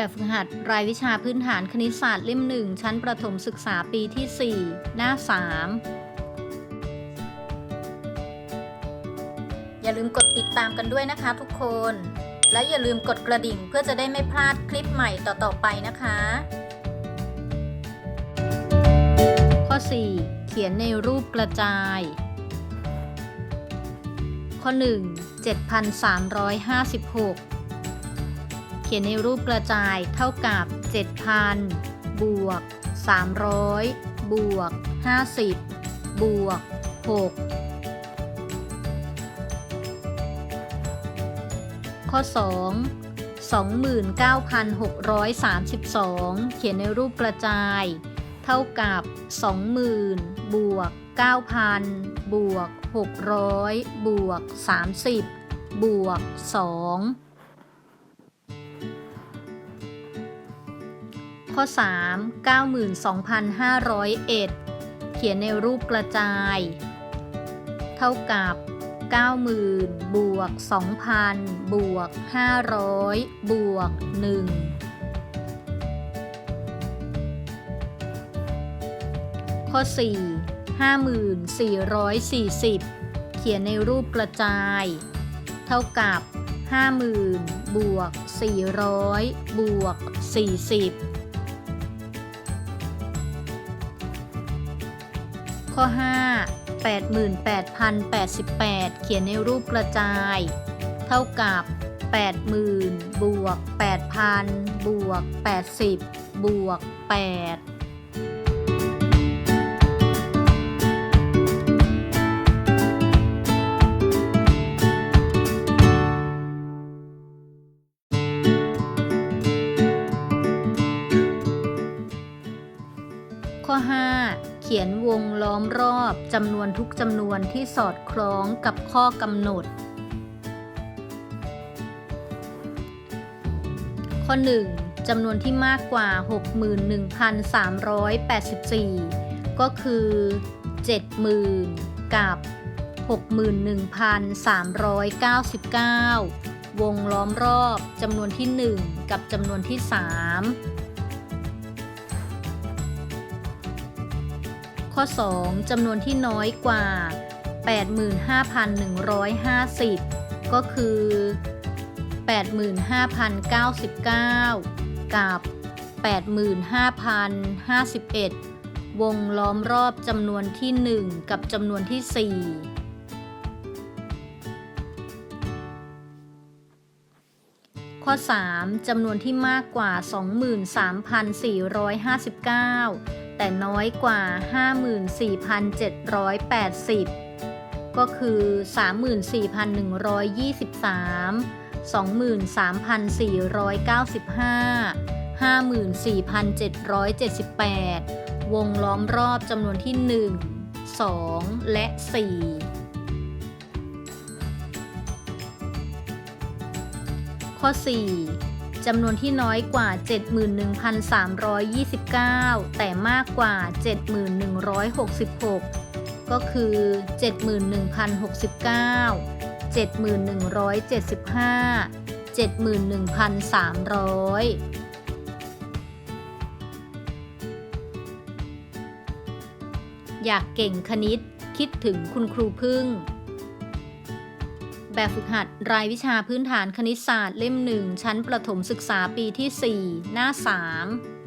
แบบฝึกหัดรายวิชาพื้นฐานคณิตศาสตร์เล่มหนึ่งชั้นประถมศึกษาปีที่ 4 หน้า 3 อย่าลืมกดติดตามกันด้วยนะคะทุกคน และอย่าลืมกดกระดิ่งเพื่อจะได้ไม่พลาดคลิปใหม่ต่อๆไปนะคะ ข้อ 4 เขียนในรูปกระจาย ข้อ 1 7,356เขียนในรูปกระจายเท่ากับ 7,000 บวก 300 บวก 50 บวก 6 ข้อ 2 29,632 เขียนในรูปกระจาย เท่ากับ 20,000 บวก 9,000 บวก 600 บวก 30 บวก 2 ข้อ 3 92,501 เขียนในรูปกระจาย เท่ากับ 90,000บวก2,000บวก500บวก1ข้อ 4 5440 เขียนในรูปกระจาย เท่ากับ50,000บวก400บวก40 ข้อ 5 88,088 เขียนในรูปกระจาย เท่ากับ 80,000บวก8,000บวก80บวก8ข้อ 5 ขียนวงล้อมรอบจำนวนทุกจำนวนที่สอดคล้องกับข้อกำหนด ข้อ 1จำนวนที่มากกว่า 61,384 ก็คือ 70,000 กับ 61,399 วงล้อมรอบจำนวนที่ 1 กับจำนวนที่ 3 ข้อ 2จำนวนที่น้อยกว่า 85,150 ก็คือ 85,099 กับ 85,051 วงล้อมรอบจำนวนที่ 1 กับจำนวนที่ 4ข้อ 3 จำนวนที่มากกว่า 23,459 แต่น้อยกว่า 54,780 ก็คือ 34,123 23,495 54,778 วงล้อมรอบจำนวนที่ 1 2 และ 4 ข้อ 4 จำนวนที่น้อยกว่า 71,329 แต่มากกว่า 7,166 ก็คือ 71,069 71,175 71,300อยากเก่งคณิตคิดถึงคุณครูพึ่ง แบบฝึกหัดรายวิชาพื้นฐานคณิตศาสตร์เล่มหนึ่งชั้นประถมศึกษาปีที่ 4 หน้า 3